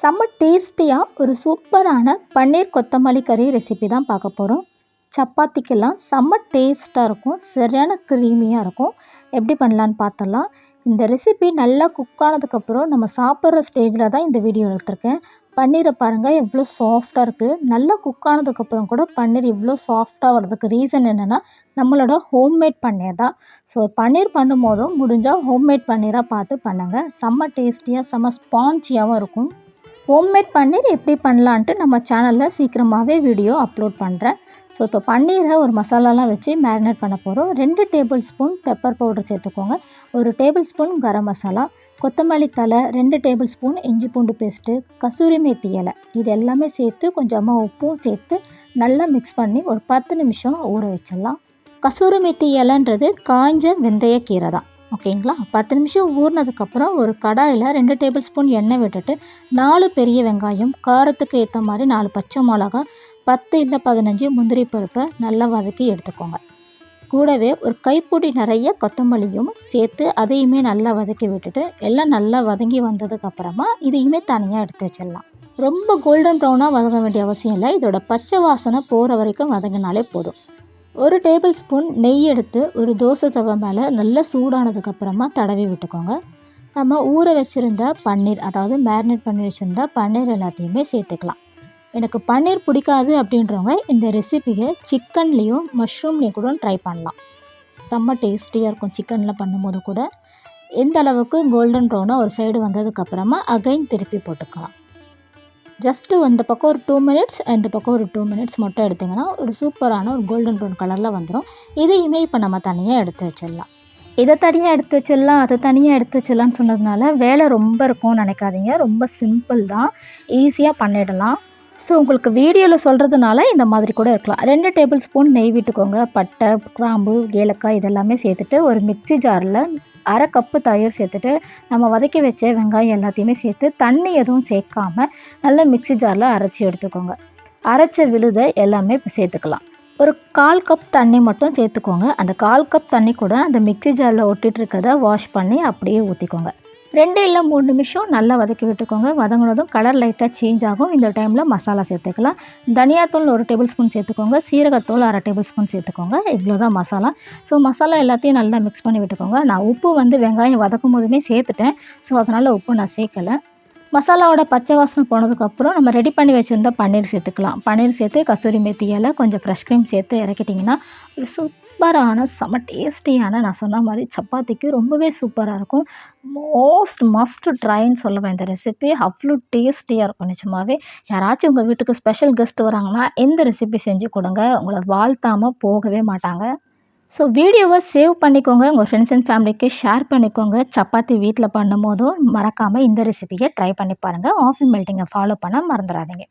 செம்ம டேஸ்டியாக ஒரு சூப்பரான பன்னீர் கொத்தமல்லி கறி ரெசிபி தான் பார்க்க போகிறோம் சப்பாத்திக்கெல்லாம் செம்ம டேஸ்ட்டாக இருக்கும் சரியான க்ரீமியாக இருக்கும். எப்படி பண்ணலான்னு பார்த்தலாம் இந்த ரெசிபி நல்லா குக் ஆனதுக்கப்புறம் நம்ம சாப்பிட்ற ஸ்டேஜில் தான் இந்த வீடியோ எடுத்திருக்கேன். பன்னீரை பாருங்கள் எவ்வளோ சாஃப்டாக இருக்குது நல்லா குக் ஆனதுக்கப்புறம் கூட பன்னீர் இவ்வளோ சாஃப்டாக வர்றதுக்கு ரீசன் என்னென்னா நம்மளோட ஹோம்மேட் பன்னீர் தான். ஸோ பன்னீர் பண்ணும் போதும் முடிஞ்சால் ஹோம்மேட் பன்னீராக பார்த்து பண்ணுங்கள் செம்ம டேஸ்டியாக செம்ம ஸ்பான்ச்சியாகவும் இருக்கும். ஹோம்மேட் பன்னீர் எப்படி பண்ணலான்ட்டு நம்ம சேனலில் சீக்கிரமாகவே வீடியோ அப்லோட் பண்ணுறேன் ஸோ இப்போ பன்னீரை ஒரு மசாலாலாம் வச்சு மேரினேட் பண்ண போகிறோம் ரெண்டு டேபிள் ஸ்பூன் பெப்பர் பவுடர் சேர்த்துக்கோங்க. ஒரு டேபிள் ஸ்பூன் கரம் மசாலா கொத்தமல்லி தலை ரெண்டு டேபிள் ஸ்பூன் இஞ்சி பூண்டு பேஸ்ட்டு கசூரி மேத்தி இலை. இது எல்லாமே சேர்த்து கொஞ்சமாக உப்பும் சேர்த்து நல்லா மிக்ஸ் பண்ணி ஒரு பத்து நிமிஷம் ஊற வச்சிடலாம். கசூரி மேத்தி இலைன்றது காஞ்ச வெந்தய கீரை தான். ஓகேங்களா? பத்து நிமிஷம் ஊறினதுக்கப்புறம் ஒரு கடாயில் ரெண்டு டேபிள் ஸ்பூன் எண்ணெய் விட்டுட்டு நாலு பெரிய வெங்காயம் காரத்துக்கு ஏற்ற மாதிரி நாலு பச்சை மிளகா பத்து இல்லை பதினஞ்சு முந்திரி பருப்பை நல்லா வதக்கி எடுத்துக்கோங்க. கூடவே ஒரு கைப்பொடி நிறைய கொத்தமல்லியும் சேர்த்து அதையுமே நல்லா வதக்கி விட்டுட்டு எல்லாம் நல்லா வதங்கி வந்ததுக்கப்புறமா இதையுமே தனியாக எடுத்து வச்சிடலாம். ரொம்ப கோல்டன் ப்ரௌனாக வதங்க வேண்டிய அவசியம் இல்லை. இதோட பச்சை வாசனை போகிற வரைக்கும் வதங்கினாலே போதும். ஒரு டேபிள் ஸ்பூன் நெய் எடுத்து ஒரு தோசை தவை மேலே நல்லா சூடானதுக்கப்புறமா தடவி விட்டுக்கோங்க. நம்ம ஊற வச்சுருந்த பன்னீர் அதாவது மேரினேட் பண்ணி வச்சுருந்த பன்னீர் எல்லாத்தையுமே சேர்த்துக்கலாம். எனக்கு பன்னீர் பிடிக்காது அப்படின்றவங்க இந்த ரெசிபியை சிக்கன்லேயும் மஷ்ரூம்லேயும் கூட ட்ரை பண்ணலாம். செம்ம டேஸ்டியாக இருக்கும் சிக்கனில் பண்ணும்போது கூட. எந்த அளவுக்கு கோல்டன் ப்ரௌனாக ஒரு சைடு வந்ததுக்கப்புறமா அகைன் திருப்பி போட்டுக்கலாம். ஜஸ்ட்டு இந்த பக்கம் ஒரு டூ மினிட்ஸ் இந்த பக்கம் ஒரு டூ மினிட்ஸ் மட்டும் எடுத்திங்கன்னா ஒரு சூப்பரான ஒரு கோல்டன் ப்ரௌன் கலரில் வந்துடும் இதையுமே இப்போ நம்ம தனியாக எடுத்து வச்சிடலாம். இதை தனியாக எடுத்து வச்சிடலாம் அதை தனியாக எடுத்து வச்சிடலான்னு சொன்னதுனால வேலை ரொம்ப இருக்கும்னு நினைக்காதீங்க. ரொம்ப சிம்பிள் தான். ஈஸியாக பண்ணிடலாம். ஸோ உங்களுக்கு வீடியோவில் சொல்கிறதுனால இந்த மாதிரி கூட இருக்கலாம். ரெண்டு டேபிள் ஸ்பூன் நெய் விட்டுக்கோங்க. பட்டை கிராம்பு ஏலக்காய் இதெல்லாமே சேர்த்துட்டு ஒரு மிக்சி ஜாரில் அரை கப்பு தயிர் சேர்த்துட்டு நம்ம வதக்கி வச்ச வெங்காயம் எல்லாத்தையுமே சேர்த்து தண்ணி எதுவும் சேர்க்காமல் நல்லா மிக்சி ஜாரில் அரைச்சி எடுத்துக்கோங்க. அரைச்ச விழுதை எல்லாமே இப்போ சேர்த்துக்கலாம். ஒரு கால் கப் தண்ணி மட்டும் சேர்த்துக்கோங்க. அந்த கால் கப் தண்ணி கூட அந்த மிக்சி ஜாரில் ஒட்டிகிட்டு இருக்கிறத வாஷ் பண்ணி அப்படியே ஊற்றிக்கோங்க ரெண்டு இல்லை மூணு நிமிஷம் நல்லா வதக்கி விட்டுக்கோங்க. வதங்கினதும் கலர் லைட்டாக சேஞ்ச் ஆகும். இந்த டைமில் மசாலா சேர்த்துக்கலாம். தனியாத்தூள் ஒரு டேபிள் ஸ்பூன் சேர்த்துக்கோங்க. சீரகத்தூள் அரை டேபிள் ஸ்பூன் சேர்த்துக்கோங்க. இவ்வளோ தான் மசாலா ஸோ மசாலா எல்லாத்தையும் நல்லா மிக்ஸ் பண்ணி விட்டுக்கோங்க. நான் உப்பு வந்து வெங்காயம் வதக்கும் போதுமே சேர்த்துட்டேன். ஸோ அதனால் உப்பு நான் சேர்க்கலை. மசாலாவோட பச்சை வாசனை போனதுக்கப்புறம் நம்ம ரெடி பண்ணி வச்சுருந்த பன்னீர் சேர்த்துக்கலாம். பன்னீர் சேர்த்து கஸ்தூரி மெத்தி இலை கொஞ்சம் ஃப்ரெஷ் க்ரீம் சேர்த்து இறக்கிட்டிங்கன்னா ஒரு சூப்பரான செம்ம டேஸ்டியான நான் சொன்ன மாதிரி சப்பாத்திக்கு ரொம்பவே சூப்பராக இருக்கும். மோஸ்ட் மஸ்ட் ட்ரைன்னு சொல்லுவேன் இந்த ரெசிபி அவ்வளோ டேஸ்டியாக இருக்கும் நிஜமாகவே யாராச்சும் உங்கள் வீட்டுக்கு ஸ்பெஷல் கெஸ்ட் வராங்கன்னா எந்த ரெசிபி செஞ்சு கொடுங்க. உங்களை வாழ்த்தாமல் போகவே மாட்டாங்க. ஸோ வீடியோவை சேவ் பண்ணிக்கோங்க. உங்கள் ஃப்ரெண்ட்ஸ் அண்ட் ஃபேமிலிக்கு ஷேர் பண்ணிக்கோங்க. சப்பாத்தி வீட்டில் பண்ணும் போதும் மறக்காமல் இந்த ரெசிபியை ட்ரை பண்ணி பாருங்கள் ஆஃபி மெல்ட்டிங்கை ஃபாலோ பண்ண மறந்துடாதீங்க.